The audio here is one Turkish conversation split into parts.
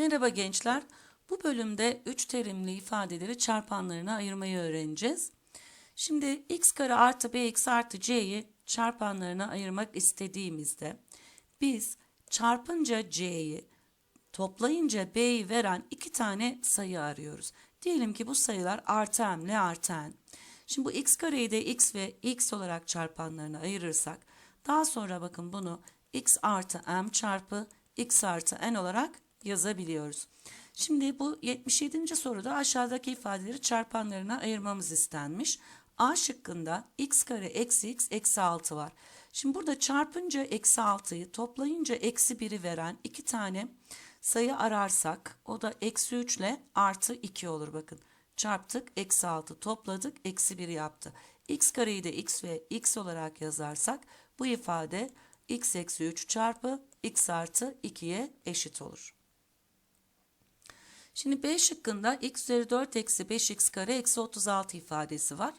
Merhaba gençler. Bu bölümde 3 terimli ifadeleri çarpanlarına ayırmayı öğreneceğiz. Şimdi x kare artı bx artı c'yi çarpanlarına ayırmak istediğimizde biz çarpınca c'yi toplayınca b'yi veren iki tane sayı arıyoruz. Diyelim ki bu sayılar artı m ile artı n. Şimdi bu x kareyi de x ve x olarak çarpanlarına ayırırsak daha sonra bakın bunu x artı m çarpı x artı n olarak yazabiliyoruz. Şimdi bu 77. soruda aşağıdaki ifadeleri çarpanlarına ayırmamız istenmiş. A şıkkında x kare eksi x eksi 6 var. Şimdi burada çarpınca eksi 6'yı toplayınca eksi 1'i veren iki tane sayı ararsak o da eksi 3 ile artı 2 olur bakın. Çarptık eksi 6 topladık eksi 1 yaptı. x kareyi de x ve x olarak yazarsak bu ifade x eksi 3 çarpı x artı 2'ye eşit olur. Şimdi B şıkkında x üzeri 4 eksi 5x kare eksi 36 ifadesi var.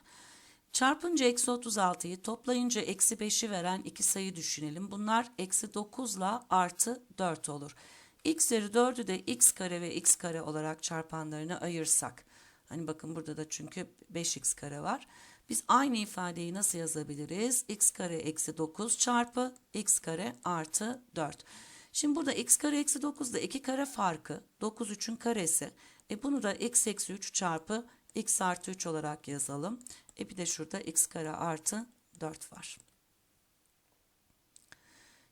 Çarpınca eksi 36'yı toplayınca eksi 5'i veren iki sayı düşünelim. Bunlar eksi 9 ile artı 4 olur. x üzeri 4'ü de x kare ve x kare olarak çarpanlarına ayırsak. Hani bakın burada da çünkü 5x kare var. Biz aynı ifadeyi nasıl yazabiliriz? x kare eksi 9 çarpı x kare artı 4. Şimdi burada x kare eksi 9 da 2 kare farkı. 9 3'ün karesi. E bunu da x eksi 3 çarpı x artı 3 olarak yazalım. E bir de şurada x kare artı 4 var.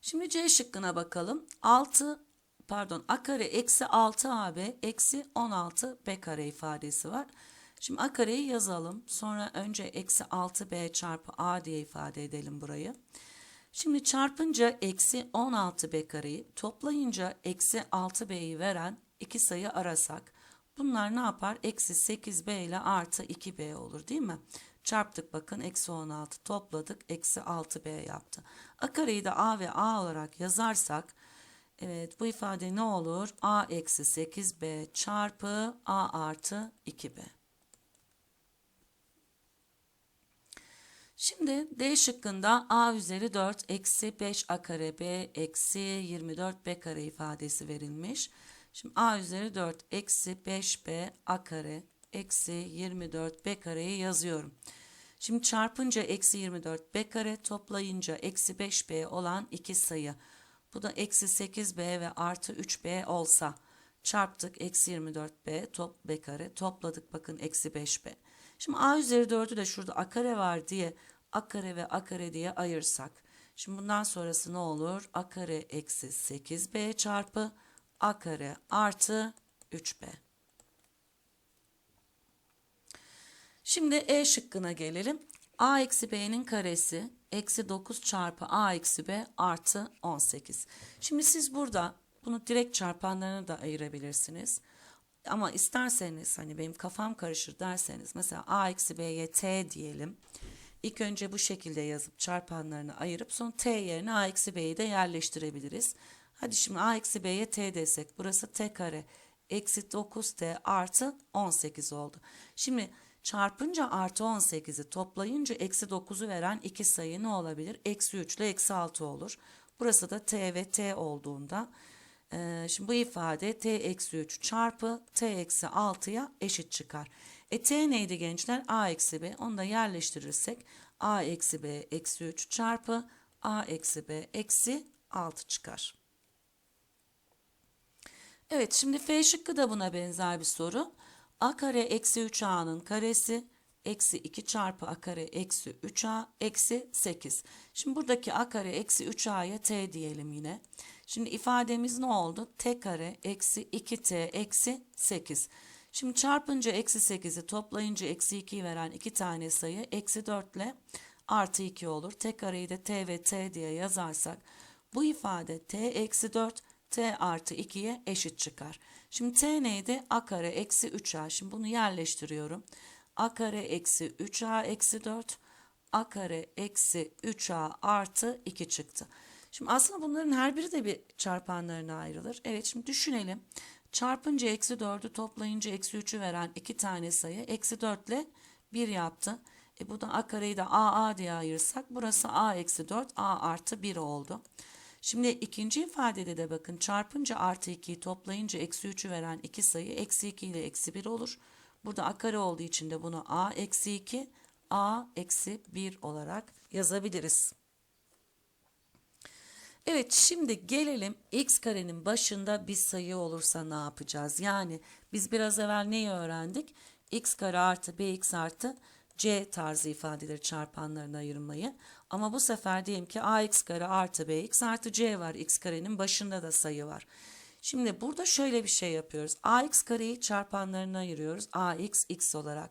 Şimdi C şıkkına bakalım. 6 pardon a kare eksi 6ab eksi 16b kare ifadesi var. Şimdi a kareyi yazalım. Sonra önce eksi 6b çarpı a diye ifade edelim burayı. Şimdi çarpınca eksi 16b kareyi toplayınca eksi 6b'yi veren iki sayı arasak bunlar ne yapar? Eksi 8b ile artı 2b olur değil mi? Çarptık bakın eksi 16 topladık eksi 6b yaptı. A kareyi de a ve a olarak yazarsak evet bu ifade ne olur? a eksi 8b çarpı a artı 2b. Şimdi D şıkkında a üzeri 4 eksi 5 a kare b eksi 24 b kare ifadesi verilmiş. Şimdi a üzeri 4 eksi 5b a kare eksi 24 b kareyi yazıyorum. Şimdi çarpınca eksi 24 b kare toplayınca eksi 5b olan iki sayı. Bu da eksi 8b ve artı 3b olsa çarptık eksi 24b top b kare topladık bakın eksi 5b. Şimdi a üzeri 4'ü de şurada a kare var diye a kare ve a kare diye ayırsak. Şimdi bundan sonrası ne olur? a kare eksi 8b çarpı a kare artı 3b. Şimdi E şıkkına gelelim. a eksi b'nin karesi eksi 9 çarpı a eksi b artı 18. Şimdi siz burada bunu direkt çarpanlarına da ayırabilirsiniz. Ama isterseniz hani benim kafam karışır derseniz mesela a eksi b'ye t diyelim. İlk önce bu şekilde yazıp çarpanlarını ayırıp sonra t yerine a eksi b'yi de yerleştirebiliriz. Hadi şimdi a eksi b'ye t desek burası t kare eksi 9t artı 18 oldu. Şimdi çarpınca artı 18'i toplayınca eksi 9'u veren iki sayı ne olabilir? Eksi 3 ile eksi 6 olur. Burası da t ve t olduğunda e, şimdi bu ifade t eksi 3 çarpı t eksi 6'ya eşit çıkar. E t neydi gençler? a eksi b. Onu da yerleştirirsek a eksi b eksi 3 çarpı a eksi b eksi 6 çıkar. Evet şimdi f şıkkı da buna benzer bir soru. a kare eksi 3a'nın karesi eksi 2 çarpı a kare eksi 3a eksi 8. Şimdi buradaki a kare eksi 3a'ya t diyelim yine. Şimdi ifademiz ne oldu? t kare eksi 2t eksi 8. Şimdi çarpınca eksi 8'i toplayınca eksi 2'yi veren iki tane sayı eksi 4 ile artı 2 olur. T kareyi de t ve t diye yazarsak bu ifade t eksi 4 t artı 2'ye eşit çıkar. Şimdi t neydi? a kare eksi 3a. Şimdi bunu yerleştiriyorum. A kare eksi 3a eksi 4 a kare eksi 3a artı 2 çıktı. Şimdi aslında bunların her biri de bir çarpanlarına ayrılır. Evet şimdi düşünelim. Çarpınca eksi 4'ü toplayınca eksi 3'ü veren iki tane sayı eksi 4 ile 1 yaptı. E bu da a kareyi de a a diye ayırsak burası a eksi 4 a artı 1 oldu. Şimdi ikinci ifadede de bakın çarpınca artı 2'yi toplayınca eksi 3'ü veren iki sayı eksi 2 ile eksi 1 olur. Burada a kare olduğu için de bunu a eksi 2 a eksi 1 olarak yazabiliriz. Evet şimdi gelelim x karenin başında bir sayı olursa ne yapacağız? Yani biz biraz evvel neyi öğrendik? x kare artı bx artı c tarzı ifadeleri çarpanlarına ayırmayı. Ama bu sefer diyelim ki ax kare artı bx artı c var. x karenin başında da sayı var. Şimdi burada şöyle bir şey yapıyoruz. ax kareyi çarpanlarına ayırıyoruz. ax x olarak.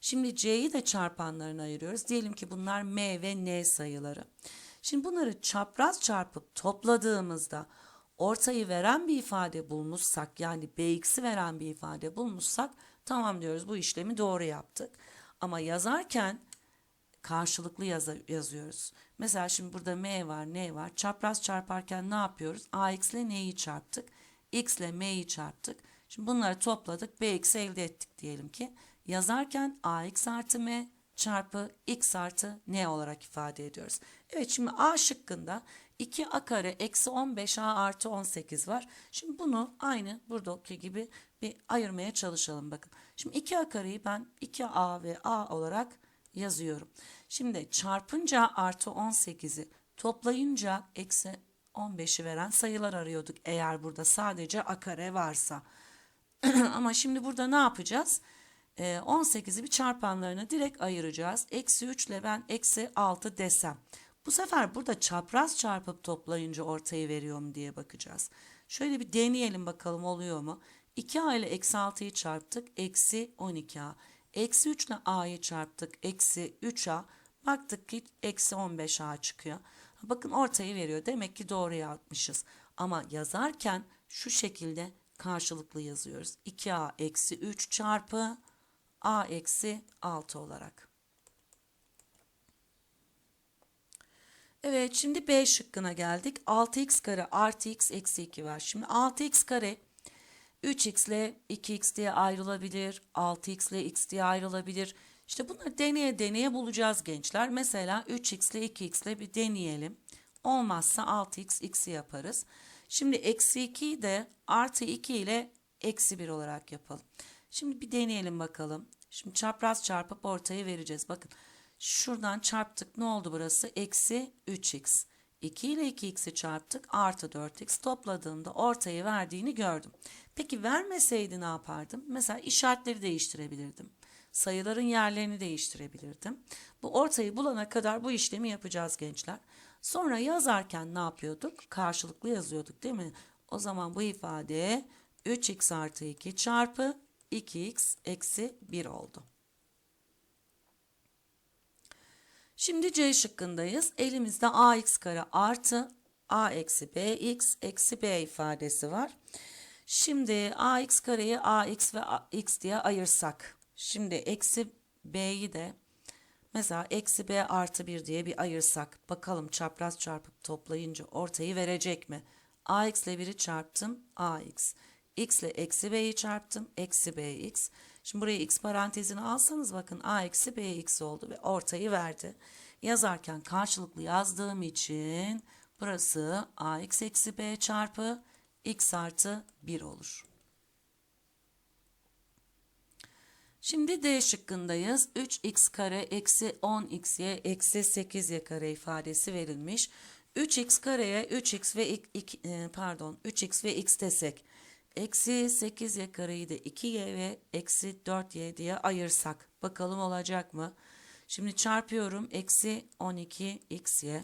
Şimdi c'yi de çarpanlarına ayırıyoruz. Diyelim ki bunlar m ve n sayıları. Şimdi bunları çapraz çarpıp topladığımızda ortayı veren bir ifade bulmuşsak yani bx'i veren bir ifade bulmuşsak tamam diyoruz bu işlemi doğru yaptık. Ama yazarken karşılıklı yaz yazıyoruz. Mesela şimdi burada m var, n var. Çapraz çarparken ne yapıyoruz? ax ile n'yi çarptık. x ile m'yi çarptık. Şimdi bunları topladık. bx'i elde ettik diyelim ki. Yazarken ax artı m çarpı x artı n olarak ifade ediyoruz. Evet şimdi a şıkkında 2a kare eksi 15a artı 18 var. Şimdi bunu aynı buradaki gibi bir ayırmaya çalışalım bakın. Şimdi 2a kareyi ben 2a ve a olarak yazıyorum. Şimdi çarpınca artı 18'i toplayınca eksi 15'i veren sayılar arıyorduk eğer burada sadece a kare varsa. Ama şimdi burada ne yapacağız? 18'i bir çarpanlarına direkt ayıracağız. Eksi 3 ile ben eksi 6 desem. Bu sefer burada çapraz çarpıp toplayınca ortayı veriyor mu diye bakacağız. Şöyle bir deneyelim bakalım oluyor mu? 2a ile eksi 6'yı çarptık. Eksi 12a. Eksi 3 ile a'yı çarptık. Eksi 3a. Baktık ki eksi 15a çıkıyor. Bakın ortayı veriyor. Demek ki doğru yapmışız. Ama yazarken şu şekilde karşılıklı yazıyoruz. 2a eksi 3 çarpı a eksi 6 olarak. Evet şimdi B şıkkına geldik. 6x kare artı x eksi 2 var. Şimdi 6x kare 3x ile 2x diye ayrılabilir. 6x ile x diye ayrılabilir. İşte bunları deneye deneye bulacağız gençler. Mesela 3x ile 2x ile bir deneyelim. Olmazsa 6x x'i yaparız. Şimdi eksi 2'yi de artı 2 ile eksi 1 olarak yapalım. Şimdi bir deneyelim bakalım. Şimdi çapraz çarpıp ortayı vereceğiz. Bakın şuradan çarptık ne oldu burası? Eksi 3x. 2 ile 2x'i çarptık artı 4x topladığımda ortayı verdiğini gördüm. Peki vermeseydi ne yapardım? Mesela işaretleri değiştirebilirdim. Sayıların yerlerini değiştirebilirdim. Bu ortayı bulana kadar bu işlemi yapacağız gençler. Sonra yazarken ne yapıyorduk? Karşılıklı yazıyorduk değil mi? O zaman bu ifade 3x artı 2 çarpı 2x eksi 1 oldu. Şimdi C şıkkındayız. Elimizde ax kare artı a eksi bx eksi b ifadesi var. Şimdi ax kareyi ax ve x diye ayırsak. Şimdi eksi b'yi de mesela eksi b artı 1 diye bir ayırsak. Bakalım çapraz çarpıp toplayınca ortayı verecek mi? ax ile 1'i çarptım ax x ile eksi b'yi çarptım. Eksi bx. Şimdi buraya x parantezini alsanız bakın a eksi bx oldu ve ortayı verdi. Yazarken karşılıklı yazdığım için burası ax eksi b çarpı x artı 1 olur. Şimdi D şıkkındayız. 3x kare eksi 10xy eksi 8y kare ifadesi verilmiş. 3x kareye 3x ve 2, e, pardon 3x ve x desek Eksi 8y kareyi de 2y ve eksi 4y diye ayırsak. Bakalım olacak mı? Şimdi çarpıyorum. Eksi 12xy.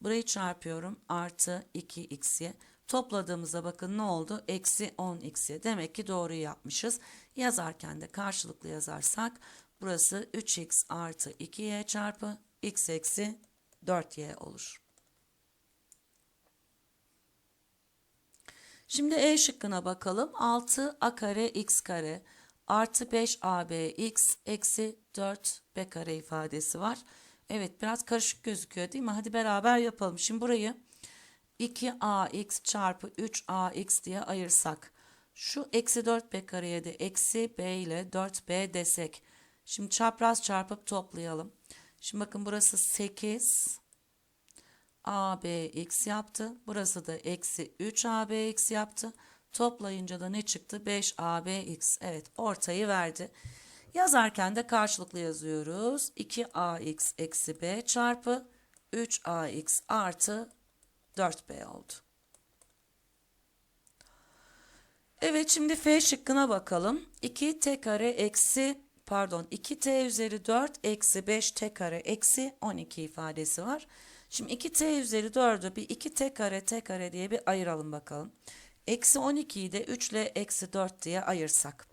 Burayı çarpıyorum. Artı 2xy. Topladığımızda bakın ne oldu? Eksi 10xy. Demek ki doğru yapmışız. Yazarken de karşılıklı yazarsak burası 3x artı 2y çarpı x eksi 4y olur. Şimdi E şıkkına bakalım. 6 a kare x kare artı 5 ab x eksi 4 b kare ifadesi var. Evet biraz karışık gözüküyor değil mi? Hadi beraber yapalım. Şimdi burayı 2ax çarpı 3ax diye ayırsak. Şu eksi 4b kareye de eksi b ile 4b desek. Şimdi çapraz çarpıp toplayalım. Şimdi bakın burası 8 ABX yaptı. Burası da eksi 3ABX yaptı. Toplayınca da ne çıktı? 5ABX. Evet ortayı verdi. Yazarken de karşılıklı yazıyoruz. 2AX eksi B çarpı 3AX artı 4B oldu. Evet şimdi F şıkkına bakalım. 2t kare eksi pardon 2t üzeri 4 eksi 5t kare eksi 12 ifadesi var. Şimdi 2t üzeri 4'ü bir 2t kare t kare diye bir ayıralım bakalım. Eksi 12'yi de 3 ile eksi 4 diye ayırsak.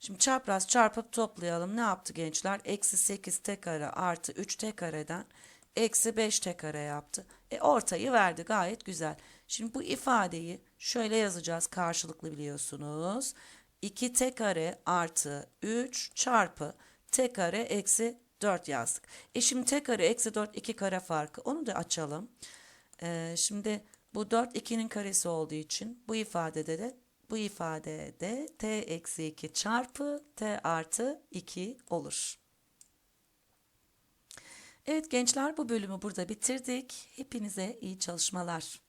Şimdi çapraz çarpıp toplayalım. Ne yaptı gençler? Eksi 8 t kare artı 3 t kareden eksi 5 t kare yaptı. E ortayı verdi gayet güzel. Şimdi bu ifadeyi şöyle yazacağız karşılıklı biliyorsunuz. 2 t kare artı 3 çarpı t kare eksi 4 yazdık. E şimdi t kare eksi 4 2 kare farkı onu da açalım. Ee, şimdi bu 4 2'nin karesi olduğu için bu ifadede de bu ifadede t eksi 2 çarpı t artı 2 olur. Evet gençler bu bölümü burada bitirdik. Hepinize iyi çalışmalar.